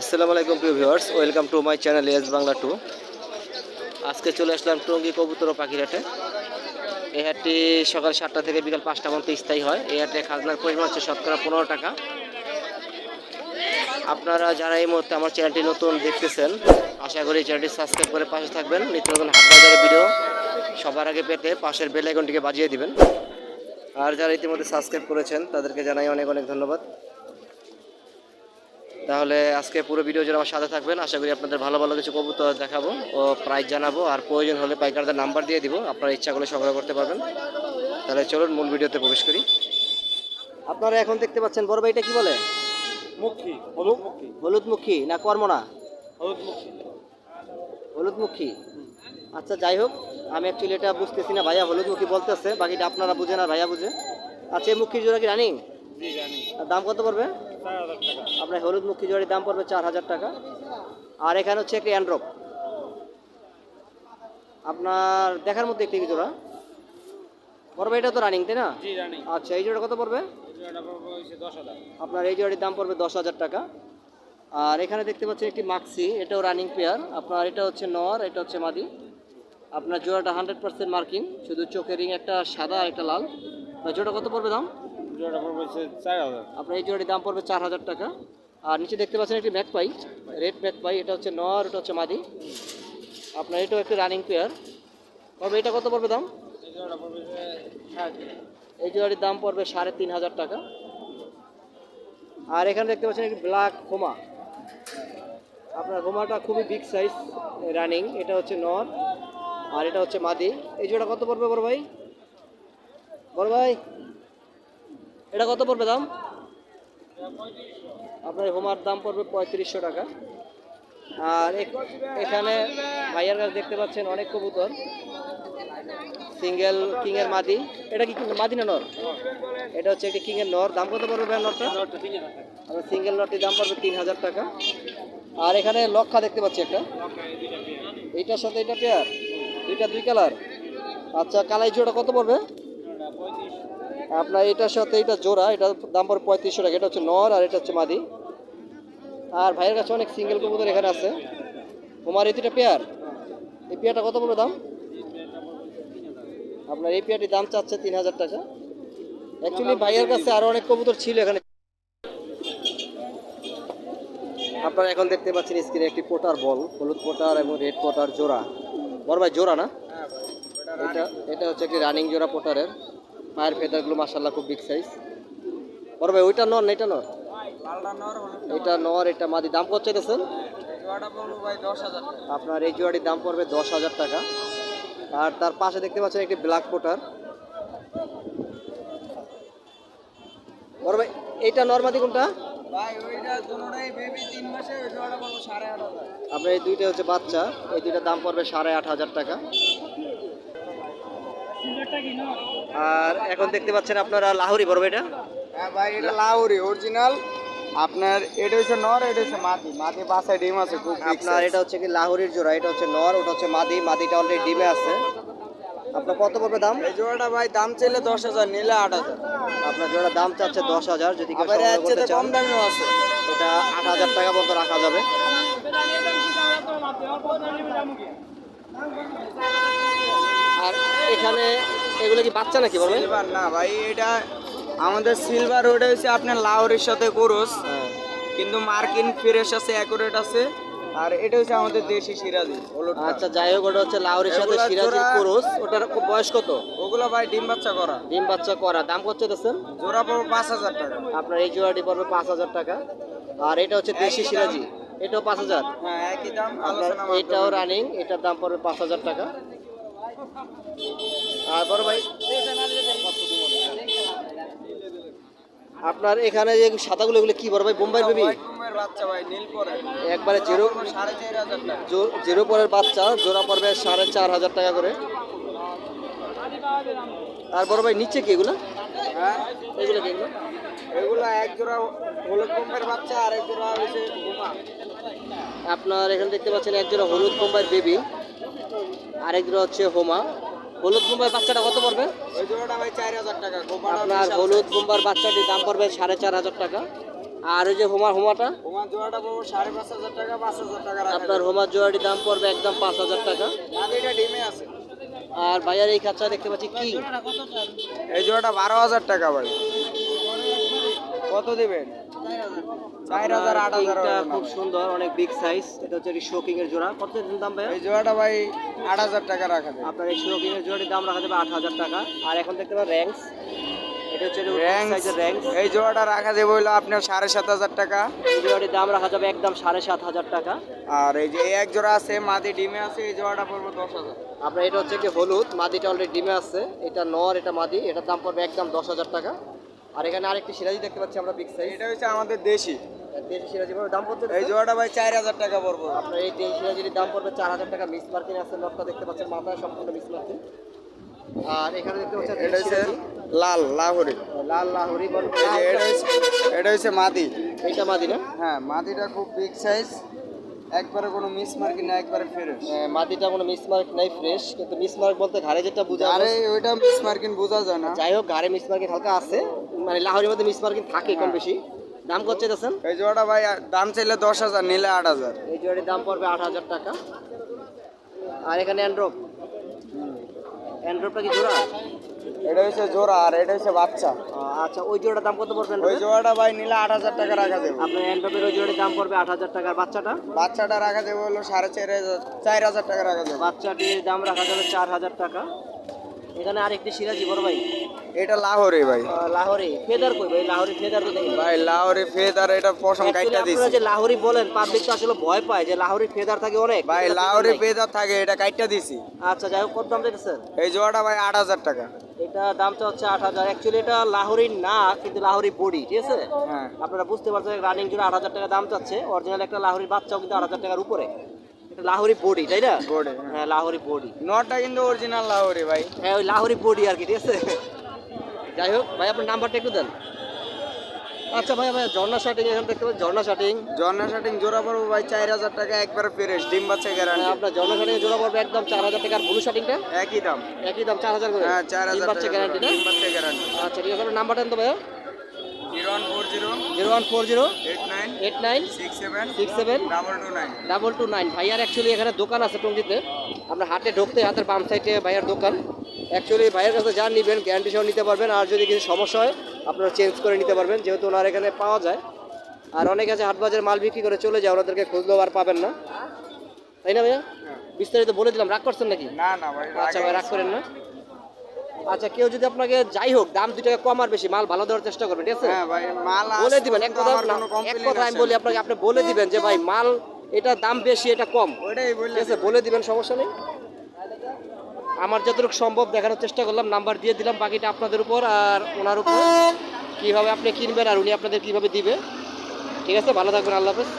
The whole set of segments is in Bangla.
আসসালামু আলাইকুম, প্রিয় viewers. Welcome to my channel S Bangla to আজকে চলে আসলাম টঙ্গী কবুতর ও এই হাটটি সকাল সাতটা থেকে বিকাল পাঁচটা পর্যন্ত স্থায়ী হয়। এই হাটে খাজনার পরিমাণ হচ্ছে শতকরা পনেরো টাকা। আপনারা যারা এই মুহূর্তে আমার চ্যানেলটি নতুন দেখতেছেন, আশা করি চ্যানেলটি সাবস্ক্রাইব করে পাশে থাকবেন। নিত্য নতুন হাট বাজারের ভিডিও সবার আগে পেতে পাশের বেল আইকনটিকে বাজিয়ে দিবেন। আর যারা ইতিমধ্যে সাবস্ক্রাইব করেছেন, তাদেরকে জানাই অনেক অনেক ধন্যবাদ। তাহলে আজকে পুরো ভিডিও জুড়ে আমার সাথে থাকবেন। আশা করি আপনাদের ভালো ভালো কিছু কবুতর দেখাবো ও প্রাইস জানাব। আর প্রয়োজন হলে পাইকারদের নাম্বার দিয়ে দিব। আপনারা ইচ্ছা করলে সংগ্রহ করতে পারবেন। তাহলে চলুন মূল ভিডিওতে প্রবেশ করি। আপনারা এখন দেখতে পাচ্ছেন বড় ভাই এটা কি বলে? মুখী হলুদ মুখী হলুদ মুখী না কর্মনা? হলুদ মুখী হলুদ মুখী আচ্ছা যাই হোক আমি অ্যাকচুয়ালি এটা বুঝতেছি না ভাইয়া হলুদ মুখী বলতেছে বাকিটা আপনারা বুঝেন আর ভাইয়া বুঝে। আচ্ছা এই মুখীর জোড়া কি রানিং দাম কত পড়বে? আপনার হলুদ মুখী জোড়ার দাম পড়বে চার হাজার টাকা। আর এখানে হচ্ছে একটি অ্যান্ড্রপ আপনার দেখার মধ্যে একটি জোড়া পড়বে এটা তো রানিং তাই না? আচ্ছা এই জোড়া কত পড়বে? আপনার এই জোড়াটির দাম পড়বে দশ হাজার টাকা। আর এখানে দেখতে পাচ্ছেন একটি মাক্সি এটাও রানিং পেয়ার আপনার এটা হচ্ছে নর এটা হচ্ছে মাদি। আপনার জোড়াটা হান্ড্রেড পার্সেন্ট মার্কিং শুধু চোখের রিং একটা সাদা আর একটা লাল। জোড়া কত পড়বে দাম? এটা পড়বে চার হাজার। আপনার এই জোড়াটির দাম পড়বে চার হাজার টাকা। আর নিচে দেখতে পাচ্ছেন একটি magpie red magpie এটা হচ্ছে নর এটা হচ্ছে মাদি। আপনার এটাও একটি রানিং পেয়ার। তবে এটা কত পড়বে দাম? এই জোড়াটির দাম পড়বে সাড়ে তিন হাজার টাকা। আর এখানে দেখতে পাচ্ছেন একটি ব্ল্যাক হোমা। আপনার হোমাটা খুবই বিগ সাইজ রানিং এটা হচ্ছে নর আর এটা হচ্ছে মাদি। এই জোড়া কত পড়বে বড় ভাই? বড় ভাই এটা কত পড়বে দাম? আপনার হোমার দাম পড়বে পঁয়ত্রিশশো টাকা। আর এখ- এখানে ভাইয়ার কাছে দেখতে পাচ্ছেন অনেক কবুতর। সিঙ্গেল কিংয়ের মাদি। এটা কি মাদি না নর? এটা হচ্ছে একটি কিংয়ের নর। দাম কত পড়বে নরটা? আর সিঙ্গেল নটটির দাম পড়বে তিন হাজার টাকা। আর এখানে লক্ষা দেখতে পাচ্ছি একটা। এইটার সাথে এটা পেয়ার দুইটা দুই কালার আচ্ছা কালাই জোড়া কত পড়বে? আপনার এটার সাথে এটা জোড়া এটার দাম পড়বে পঁয়ত্রিশশো টাকা। এটা হচ্ছে নর আর এটা হচ্ছে মাদি। আর ভাইয়ের কাছে অনেক সিঙ্গেল কবুতর এখানে আছে। তোমার এই দুটা পেয়ার এই পেয়ারটা কত পড়বে দাম? আপনার এই পেয়ারটির দাম চাচ্ছে তিন হাজার টাকা। অ্যাকচুয়ালি ভাইয়ের কাছে আরও অনেক কবুতর ছিল এখানে। আপনারা এখন দেখতে পাচ্ছেন স্ক্রিনে একটি পোটার বল হলুদ পোটার এবং রেড পোটার জোড়া। বড় ভাই জোড়া না? এটা এটা হচ্ছে একটি রানিং জোড়া পোটারের। পায়ের ফেদারগুলো মাসাল্লাহ খুব বিগ সাইজ বড় ভাই ওইটা নর না এটা নর? এটা নর এটা মাদি। দাম কত চাইতেছেন? আপনার এই জোড়াটির দাম পড়বে দশ হাজার টাকা। আর তার পাশে দেখতে পাচ্ছেন একটি ব্ল্যাক পোটার। বড় ভাই এইটা নর্মাদি কোনটা? আপনার এই দুইটা হচ্ছে বাচ্চা। এই দুইটার দাম পড়বে সাড়ে আট হাজার টাকা। আর এখন দেখতে পাচ্ছেন আপনারা লাহোরি বড় ভাই এটা? হ্যাঁ ভাই এটা লাউরি অরিজিনাল আপনার এটা হচ্ছে নর এটা হচ্ছে মাটি মাটি বাসায় ডিম আছে খুব আপনার এটা হচ্ছে কি লাহোরির জোড়া এটা হচ্ছে নর ওটা হচ্ছে মাদি। মাদিটা অলরেডি ডিমে আছে। আপনার কত পড়বে দাম? এই জোড়াটা ভাই দাম চাইলে দশ হাজার নিলে আট হাজার। আপনার জোড়া দাম চাচ্ছে দশ হাজার যদি কম দামিও আছে। এটা আট হাজার টাকা পর্যন্ত রাখা যাবে। আর এখানে এগুলো কি বাচ্চা নাকি বলবেন? সিলভার না ভাই এটা আমাদের সিলভার ওটা হচ্ছে আপনার লাউরির সাথে কোরস হ্যাঁ। কিন্তু মার্কিন ফ্রেশ আছে অ্যাকুরেট আছে আর এটা হচ্ছে আমাদের দেশি সিরাজি আচ্ছা যাই হোক ওটা হচ্ছে লাউরের সাথে সিরাজের কোরস ওটার বয়স কত? ওগুলো ভাই ডিম বাচ্চা করা। ডিম বাচ্চা করা। দাম কত চাইতেছেন? জোড়া পড়বে পাঁচ হাজার টাকা। আপনার এই জোড়াটি পড়বে পাঁচ হাজার টাকা। আর এটা হচ্ছে দেশি সিরাজি। এটাও পাঁচ হাজার? হ্যাঁ একই দাম আপনার এটাও রানিং এটার দাম পড়বে পাঁচ হাজার টাকা। আর বড় ভাই? আপনার এখানে যে সাদাগুলো এগুলো কি বড় ভাই? বোম্বাই বেবি? পরে। একবারে জিরো জিরো পরের বাচ্চা জোড়া পড়বে সাড়ে চার হাজার টাকা করে। আর বড় ভাই নিচে কি এগুলো? হ্যাঁ? এগুলো কি এগুলো? এগুলো এক জোড়া হলুদ বোম্বের বাচ্চা আর এক জোড়া হচ্ছে আপনার এখানে দেখতে পাচ্ছেন এক জোড়া হলুদ বোম্বাইয়ের বেবি। আরেক জোড়া হচ্ছে হোমা। হলুদ বোম্বাইয়ের বাচ্চাটা কত পড়বে? আপনার হলুদ বোম্বার বাচ্চাটির দাম পড়বে সাড়ে চার হাজার টাকা। আর ওই যে হোমার হোমাটা? আপনার হোমার জোড়াটির দাম পড়বে একদম পাঁচ হাজার টাকা। আর ভাইয়ার এই কাঁচা দেখতে পাচ্ছি কি? এই জোড়াটা বারো হাজার টাকা ভাই। কত দিবেন? চার হাজার আট হাজার। খুব সুন্দর অনেক বিগ সাইজ এটা হচ্ছে শোকিং এর জোড়া। কত দাম এই জোড়াটা ভাই আট হাজার টাকা রাখা যাবে। আপনার এই শোকিং এর জোড়াটির দাম রাখা যাবে আট হাজার টাকা। আর এখন দেখতে পাবেন র্যাঙ্কস এটা হচ্ছে র্যাঙ্ক এই জোড়াটা রাখা যাবে হইল আপনার সাড়ে সাত হাজার টাকা। এই জোড়াটির দাম রাখা যাবে একদম সাড়ে সাত হাজার টাকা। আর এই যে এক জোড়া আছে মাদি ডিমে আছে এই জোড়াটা পড়ব দশ হাজার। আপনার এটা হচ্ছে কি হলুদ মাদিটা অলরেডি ডিমে আছে। এটা নর এটা মাদি এটার দাম পড়বে একদম দশ হাজার টাকা। আর এখানে আরেকটি সিরাজি দেখতে পাচ্ছি আমরা বিগ সাইজ এটা হচ্ছে আমাদের দেশি। দেশি সিরাজি। দাম কত এই জোড়াটা ভাই চার হাজার টাকা পড়ব। আপনার এই দেশি সিরাজির দাম পড়বে চার হাজার টাকা। মিস মার্কিং আছে নটটা দেখতে পাচ্ছেন মাথায় সম্পূর্ণ মিস মার্কিং আর এখানে দেখতে পাচ্ছেন এটা হচ্ছে লাল লাহোরি। লাল লাহোরি এটা হচ্ছে মাদি। এইটা মাদি না? হ্যাঁ মাদিটা খুব বিগ সাইজ একবারে কোনো মিস মার্কি না একবারে ফ্রেশ আহ, মাদিটা কোনো মিস মার্ক নাই ফ্রেশ কিন্তু মিস মার্ক বলতে ঘাড়ে যেটা বোঝা আরে ওইটা মিস মার্কিন বোঝা যায় না। যাই হোক ঘাড়ে মিস মার্কিং হালকা আছে। মানে লাহোরির মধ্যে মিস মার্কিং থাকে কম বেশি। দাম কত চাইতেছেন? এই জোড়াটা ভাই দাম চাইলে দশ হাজার নিলে আট হাজার। এই জোড়াটির দাম পড়বে আট হাজার টাকা। আর এখানে অ্যান্ড্রপ অ্যান্ড্রপটা কি জোড়া? এটা হচ্ছে জোড়া আর এটা হচ্ছে বাচ্চা। আচ্ছা ওই জোড়াটার দাম কত পড়বে? ওই জোড়াটা ভাই নিলে আট হাজার টাকা রাখা দেবো। আপনার অ্যান্ড্রপের ওই জোড়াটির দাম পড়বে আট হাজার টাকার বাচ্চাটা? বাচ্চাটা রাখা দেবো হলো সাড়ে চার হাজার চার হাজার টাকা রাখা দেবো। বাচ্চাটির দাম রাখা যাবে চার হাজার টাকা। এখানে আরেকটি সিরাজি বড় ভাই। এটা লাহোরে ভাই। লাহোরি। ফেদার কই ভাই? লাহোরি ফেদার তো দেখি। ভাই লাহোরে ফেদ আর এটা পশম কাইটা আপনারা দিছি। যে লাহোরি বলেন পাবলিক তো আসলে ভয় পায় যে লাহোরি ফেদার থাকে অনেক। ভাই ফেদার লাহোরে নাই। ফেদ আর থাকে এটা কাইটা দিছি। আচ্ছা যাই হোক কত দাম চাইতেছেন? এই জোড়াটা ভাই আট হাজার টাকা। এটা দামটা হচ্ছে আট হাজার। অ্যাকচুয়ালি এটা লাহোরি না কিন্তু লাহোরি বডি ঠিক আছে? হ্যাঁ। আপনারা বুঝতে পারছেন রানিং জন্য আট হাজার টাকা দাম চাচ্ছে। অরিজিনাল একটা লাহোরির বাচ্চাও কিন্তু আট হাজার টাকার উপরে। লাহোরি বডি তাই না? বোর্ডে হ্যাঁ। লাহোরি বডি। নটা কিন্তু অরিজিনাল লাহোরে ভাই। হ্যাঁ ওই লাহোরি বডি আর কি ঠিক আছে? যাই হোক ভাই আপনার নাম্বারটা একটু দেন। আচ্ছা ভাই ভাই ঝর্ণা শার্টিং এখানে দেখতে পাচ্ছি ঝর্ণা শার্টিং জর্না শার্টিং জোড়া পড়ব ভাই চার হাজার টাকা একবারে ফ্রেশ ডিম বাচ্চা গ্যারান্টি আপনার ঝর্ণা শার্টিং জোড়া পড়বে একদম চার হাজার টাকার ব্লু শার্টিংটা একই দাম। একই দাম চার হাজার করে। হ্যাঁ চার হাজার বাচ্চা গ্যারান্টি ডিম বাচ্চা গ্যারান্টি আচ্ছা ঠিক আছে নাম্বারটা তো zero one four zero zero one four zero eight nine eight nine six seven six seven double two nine. Double two nine. ভাইয়ার অ্যাকচুয়ালি এখানে দোকান আছে টঙ্গিতে। আপনার হাটে ঢুকতে হাতের বাম সাইডে ভাইয়ার দোকান। অ্যাকচুয়ালি ভাইয়ের কাছে যা নেবেন গ্যারান্টি সহ নিতে পারবেন। আর যদি কিছু সমস্যা হয় আপনারা চেঞ্জ করে নিতে পারবেন যেহেতু ওনার এখানে পাওয়া যায়। আর অনেক আছে হাট বাজার মাল বিক্রি করে চলে যায় ওনাদেরকে খুঁজলেও আর পাবেন না। তাই না ভাইয়া? বিস্তারিত বলে দিলাম রাগ করছেন নাকি? না না ভাই আচ্ছা ভাই রাগ করেন না। আচ্ছা কেউ যদি আপনাকে যাই হোক দাম দুই টাকা কম আর বেশি মাল ভালো দেওয়ার চেষ্টা করবেন ঠিক আছে? হ্যাঁ ভাই মাল বলে দিবেন এক কথা এক কথা আমি বলি আপনাকে আপনি বলে দিবেন যে ভাই মাল এটা দাম বেশি এটা কম ঠিক আছে? বলে দিবেন সমস্যা নেই। আমার যতটুকু সম্ভব দেখানোর চেষ্টা করলাম নাম্বার দিয়ে দিলাম, বাকিটা আপনাদের উপর আর ওনার উপর। কীভাবে আপনি কিনবেন আর উনি আপনাদের কীভাবে দিবে। ঠিক আছে, ভালো থাকবেন, আল্লাহ হাফেজ।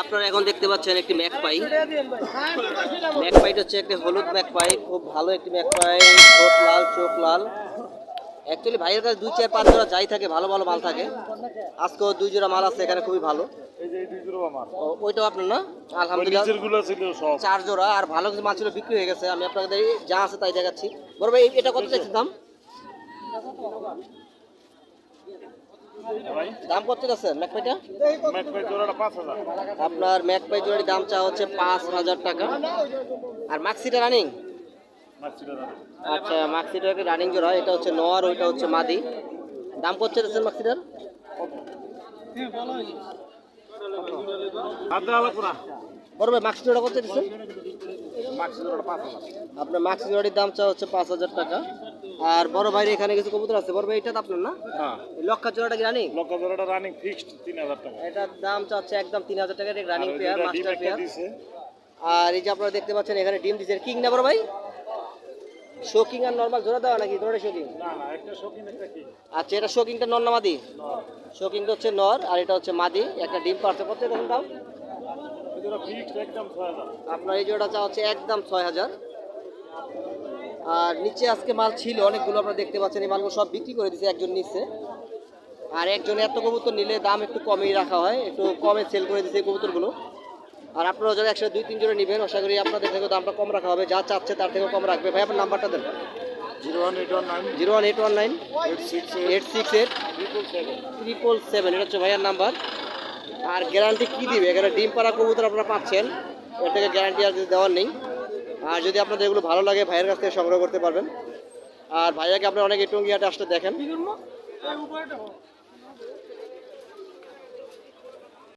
আপনারা এখন দেখতে পাচ্ছেন একটি ম্যাকপাই। ম্যাকপাইটা হচ্ছে একটি হলুদ ম্যাকপাই, খুব ভালো একটি ম্যাকপাই, ঠোঁট লাল, চোখ লাল। অ্যাকচুয়ালি ভাইয়ের কাছে দুই চার পাঁচ জোড়া যাই থাকে ভালো ভালো মাল থাকে। আজকেও দুই জোড়া মাল আছে এখানে খুবই ভালো। ওইটাও আপনার না? আলহামদুলিল্লাহ। চার জোড়া আর ভালো কিছু মাল ছিল বিক্রি হয়ে গেছে। আমি আপনাদের যা আছে তাই দেখাচ্ছি। বড় ভাই এটা কত চাইছেন দাম? দাম কত চাচ্ছেন ম্যাকপাইটা আপনার ম্যাকপাই জোড়ার দাম চা হচ্ছে পাঁচ হাজার টাকা। আর মাক্সিটা রানিং? আচ্ছা মাক্সিটার একটা রানিং জোড়া এটা হচ্ছে নর ওইটা হচ্ছে মাদি। দাম কত চাইছেন মাক্সিটার বড় ভাই মাক্সি জোড়া কত হাজার আপনার মাক্সি জোড়াটির দাম চা হচ্ছে পাঁচ হাজার টাকা। আর বড় ভাইয়ের এখানে কিছু কবুতর আছে? বড় ভাই এটা তো আপনার না? লক্ষা জোড়াটা কি রানিং লক্কা জোড়াটা রানিং ফিক্সড তিন হাজার টাকা। এটার দাম চাচ্ছে একদম তিন হাজার টাকা রানিং পেয়ার মাস্টার পেয়ার আর এই যে আপনারা দেখতে পাচ্ছেন এখানে ডিম দিচ্ছে কিং না বড় ভাই? শোকিং আর নর্মাল জোড়া দেওয়া নাকি? জোড়া শোকিং না না একটা শৌখিন একটা কি? আচ্ছা এটা শোকিংটা নর না মাদি? শোকিংটা হচ্ছে নর আর এটা হচ্ছে মাদি। একটা ডিম পারছে কত এরকম দাম? আপনার এই জোড়া চা হচ্ছে একদম ছয় হাজার। আর নিচে আজকে মাল ছিল অনেকগুলো আপনারা দেখতে পাচ্ছেন এই মালগুলো সব বিক্রি করে দিছে একজন নিচ্ছে আর একজন এত কবুতর নিলে দাম একটু কমেই রাখা হয় একটু কমে সেল করে দিচ্ছে এই কবুতরগুলো। আর আপনারা যারা একসাথে দুই তিন জোড়া নেবেন আশা করি আপনাদের থেকে দামটা কম রাখা হবে। যা চাচ্ছে তার থেকেও কম রাখবে। ভাই আপনার নাম্বারটা দেন। Zero one eight one nine zero one eight one nine eight six eight six eight triple seven. এটা হচ্ছে ভাইয়ার নাম্বার। আর গ্যারান্টি কী দিবে? এখানে ডিম পাড়া কবুতর আপনারা পাচ্ছেন। এর থেকে গ্যারান্টি আর কিছু দেওয়ার নেই। আর যদি আপনাদের এগুলো ভালো লাগে ভাইয়ের কাছ থেকে সংগ্রহ করতে পারবেন। আর ভাইয়াকে আপনারা অনেক টঙ্গিয়াটে আসতে দেখেন।